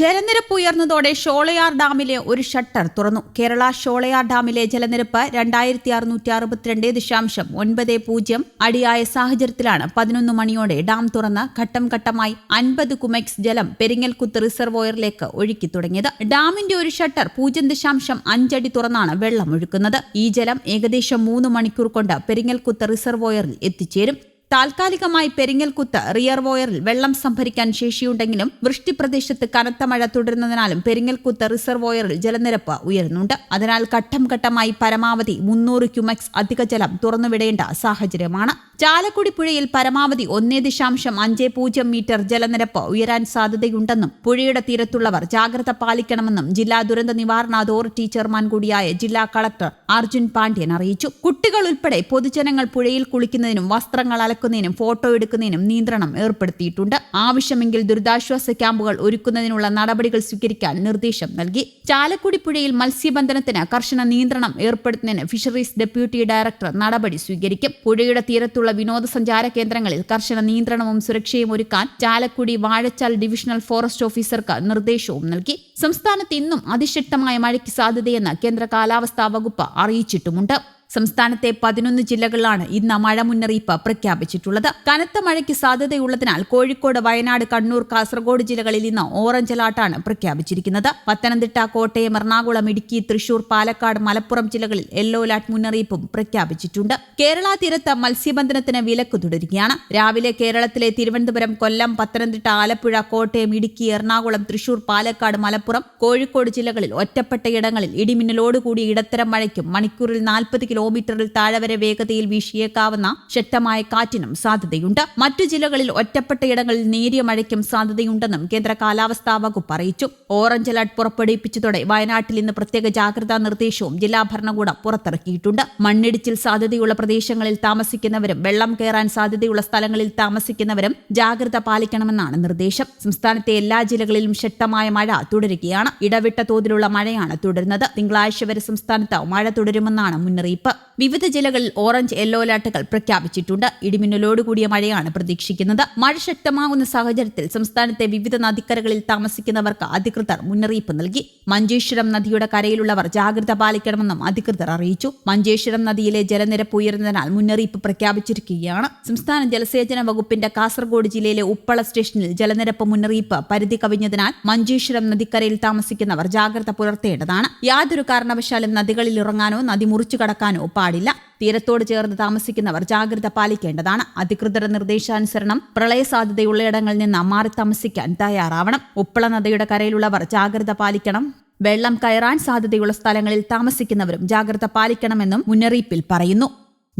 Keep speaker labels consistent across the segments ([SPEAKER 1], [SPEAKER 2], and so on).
[SPEAKER 1] ജലനിരപ്പ് ഉയർന്നതോടെ ഷോളയാർ ഡാമിലെ ഒരു ഷട്ടർ തുറന്നു കേരള ഷോളയാർ ഡാമിലെ ജലനിരപ്പ് രണ്ടായിരത്തി അറുന്നൂറ്റി അറുപത്തിരണ്ട് ദശാംശം ഒൻപത് പൂജ്യം അടിയായ സാഹചര്യത്തിലാണ് പതിനൊന്ന് മണിയോടെ ഡാം തുറന്ന് ഘട്ടം ഘട്ടമായി അൻപത് കുമെക്സ് ജലം പെരിങ്ങൽകുത്ത് റിസർവോയറിലേക്ക് ഒഴുക്കി തുടങ്ങിയത് ഡാമിന്റെ ഒരു ഷട്ടർ പൂജ്യം ദശാംശം അഞ്ചടി തുറന്നാണ് വെള്ളം ഒഴുക്കുന്നത് ഈ ജലം ഏകദേശം മൂന്ന് മണിക്കൂർ കൊണ്ട് പെരിങ്ങൽകുത്ത് റിസർവോയറിൽ എത്തിച്ചേരും താൽക്കാലികമായി പെരിങ്ങൽകുത്ത് റിയർവോയറിൽ വെള്ളം സംഭരിക്കാൻ ശേഷിയുണ്ടെങ്കിലും വൃഷ്ടി പ്രദേശത്ത് കനത്ത മഴ തുടരുന്നതിനാലും പെരിങ്ങൽകുത്ത് റിസർവോയറിൽ ജലനിരപ്പ് ഉയരുന്നുണ്ട് അതിനാൽ ഘട്ടം ഘട്ടമായി പരമാവധി മുന്നൂറ് ക്യുമെക്സ് അധിക ജലം തുറന്നുവിടേണ്ട സാഹചര്യമാണ് ചാലക്കുടി പുഴയിൽ പരമാവധി ഒന്നേ ദശാംശം അഞ്ച് പൂജ്യം മീറ്റർ ജലനിരപ്പ് ഉയരാൻ സാധ്യതയുണ്ടെന്നും പുഴയുടെ തീരത്തുള്ളവർ ജാഗ്രത പാലിക്കണമെന്നും ജില്ലാ ദുരന്ത നിവാരണ അതോറിറ്റി ചെയർമാൻ കൂടിയായ ജില്ലാ കളക്ടർ അർജുൻ പാണ്ഡ്യൻ അറിയിച്ചു കുട്ടികൾ ഉൾപ്പെടെ പൊതുജനങ്ങൾ പുഴയിൽ കുളിക്കുന്നതിനും വസ്ത്രങ്ങൾ അലക്കും നടക്കുന്നതിനും ഫോട്ടോ എടുക്കുന്നതിനും നിയന്ത്രണം ഏർപ്പെടുത്തിയിട്ടുണ്ട് ആവശ്യമെങ്കിൽ ദുരിതാശ്വാസ ക്യാമ്പുകൾ ഒരുക്കുന്നതിനുള്ള നടപടികൾ സ്വീകരിക്കാൻ നിർദ്ദേശം നൽകി ചാലക്കുടി പുഴയിൽ മത്സ്യബന്ധനത്തിന് കർശന നിയന്ത്രണം ഏർപ്പെടുത്തുന്നതിന് ഫിഷറീസ് ഡെപ്യൂട്ടി ഡയറക്ടർ നടപടി സ്വീകരിക്കും പുഴയുടെ തീരത്തുള്ള വിനോദസഞ്ചാര കേന്ദ്രങ്ങളിൽ കർശന നിയന്ത്രണവും സുരക്ഷയും ഒരുക്കാൻ ചാലക്കുടി വാഴച്ചാൽ ഡിവിഷണൽ ഫോറസ്റ്റ് ഓഫീസർക്ക് നിർദ്ദേശവും നൽകി സംസ്ഥാനത്ത് ഇന്നും അതിശക്തമായ മഴയ്ക്ക് സാധ്യതയെന്ന് കേന്ദ്ര കാലാവസ്ഥാ വകുപ്പ് അറിയിച്ചിട്ടുമുണ്ട് സംസ്ഥാനത്തെ പതിനൊന്ന് ജില്ലകളിലാണ് ഇന്ന് മഴ മുന്നറിയിപ്പ് പ്രഖ്യാപിച്ചിട്ടുള്ളത് കനത്ത മഴയ്ക്ക് സാധ്യതയുള്ളതിനാൽ കോഴിക്കോട് വയനാട് കണ്ണൂർ കാസർഗോഡ് ജില്ലകളിൽ ഇന്ന് ഓറഞ്ച് അലർട്ടാണ് പ്രഖ്യാപിച്ചിരിക്കുന്നത് പത്തനംതിട്ട കോട്ടയം എറണാകുളം ഇടുക്കി തൃശൂർ പാലക്കാട് മലപ്പുറം ജില്ലകളിൽ യെല്ലോ അലർട്ട് മുന്നറിയിപ്പും പ്രഖ്യാപിച്ചിട്ടുണ്ട് കേരള തീരത്ത് മത്സ്യബന്ധനത്തിന് വിലക്ക് തുടരുകയാണ് രാവിലെ കേരളത്തിലെ തിരുവനന്തപുരം കൊല്ലം പത്തനംതിട്ട ആലപ്പുഴ കോട്ടയം ഇടുക്കി എറണാകുളം തൃശൂർ പാലക്കാട് മലപ്പുറം കോഴിക്കോട് ജില്ലകളിൽ ഒറ്റപ്പെട്ടയിടങ്ങളിൽ ഇടിമിന്നലോടുകൂടി ഇടത്തരം മഴയ്ക്കും മണിക്കൂറിൽ നാൽപ്പത് കിലോ കിലോമീറ്ററിൽ താഴെ വരെ വേഗതയിൽ വീശിയേക്കാവുന്ന ശക്തമായ കാറ്റിനും സാധ്യതയുണ്ട് മറ്റു ജില്ലകളിൽ ഒറ്റപ്പെട്ടയിടങ്ങളിൽ നേരിയ മഴയ്ക്കും സാധ്യതയുണ്ടെന്നും കേന്ദ്ര കാലാവസ്ഥാ വകുപ്പ് അറിയിച്ചു ഓറഞ്ച് അലർട്ട് പുറപ്പെടുവിപ്പിച്ചതോടെ വയനാട്ടിൽ ഇന്ന് പ്രത്യേക ജാഗ്രതാ നിർദ്ദേശവും ജില്ലാ ഭരണകൂടം പുറത്തിറക്കിയിട്ടുണ്ട് മണ്ണിടിച്ചിൽ സാധ്യതയുള്ള പ്രദേശങ്ങളിൽ താമസിക്കുന്നവരും വെള്ളം കയറാൻ സാധ്യതയുള്ള സ്ഥലങ്ങളിൽ താമസിക്കുന്നവരും ജാഗ്രത പാലിക്കണമെന്നാണ് നിർദ്ദേശം സംസ്ഥാനത്തെ എല്ലാ ജില്ലകളിലും ശക്തമായ മഴ തുടരുകയാണ് ഇടവിട്ട തോതിലുള്ള മഴയാണ് തുടരുന്നത് തിങ്കളാഴ്ച വരെ സംസ്ഥാനത്ത് മഴ തുടരുമെന്നാണ് മുന്നറിയിപ്പ് മുന്നറിയിപ്പ് വിവിധ ജില്ലകളിൽ ഓറഞ്ച് യെല്ലോ അലർട്ടുകൾ പ്രഖ്യാപിച്ചിട്ടുണ്ട് ഇടിമിന്നലോടുകൂടിയ മഴയാണ് പ്രതീക്ഷിക്കുന്നത് മഴ ശക്തമാകുന്ന സാഹചര്യത്തിൽ സംസ്ഥാനത്തെ വിവിധ നദിക്കരകളിൽ താമസിക്കുന്നവർക്ക് അധികൃതർ മുന്നറിയിപ്പ് നൽകി മഞ്ചേശ്വരം നദിയുടെ കരയിലുള്ളവർ ജാഗ്രത പാലിക്കണമെന്നും അധികൃതർ അറിയിച്ചു മഞ്ചേശ്വരം നദിയിലെ ജലനിരപ്പ് ഉയർന്നതിനാൽ മുന്നറിയിപ്പ് പ്രഖ്യാപിച്ചിരിക്കുകയാണ് സംസ്ഥാന ജലസേചന വകുപ്പിന്റെ കാസർഗോഡ് ജില്ലയിലെ ഉപ്പള സ്റ്റേഷനിൽ ജലനിരപ്പ് മുന്നറിയിപ്പ് പരിധി കവിഞ്ഞതിനാൽ മഞ്ചേശ്വരം നദിക്കരയിൽ താമസിക്കുന്നവർ ജാഗ്രത പുലർത്തേണ്ടതാണ് യാതൊരു കാരണവശാലും നദികളിൽ ഇറങ്ങാനോ നദി മുറിച്ചു കടക്കാനോ നീങ്ങാനോ പാടില്ല തീരത്തോട് ചേർന്ന് താമസിക്കുന്നവർ ജാഗ്രത പാലിക്കേണ്ടതാണ് അധികൃതരുടെ നിർദ്ദേശാനുസരണം പ്രളയ സാധ്യതയുള്ളയിടങ്ങളിൽ നിന്ന് മാറി താമസിക്കാൻ തയ്യാറാവണം ഉപ്പള നദിയുടെ കരയിലുള്ളവർ ജാഗ്രത പാലിക്കണം വെള്ളം കയറാൻ സാധ്യതയുള്ള സ്ഥലങ്ങളിൽ താമസിക്കുന്നവരും ജാഗ്രത പാലിക്കണമെന്നും മുന്നറിയിപ്പിൽ പറയുന്നു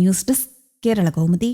[SPEAKER 1] ന്യൂസ് ഡെസ്ക് കേരള കൗമുദി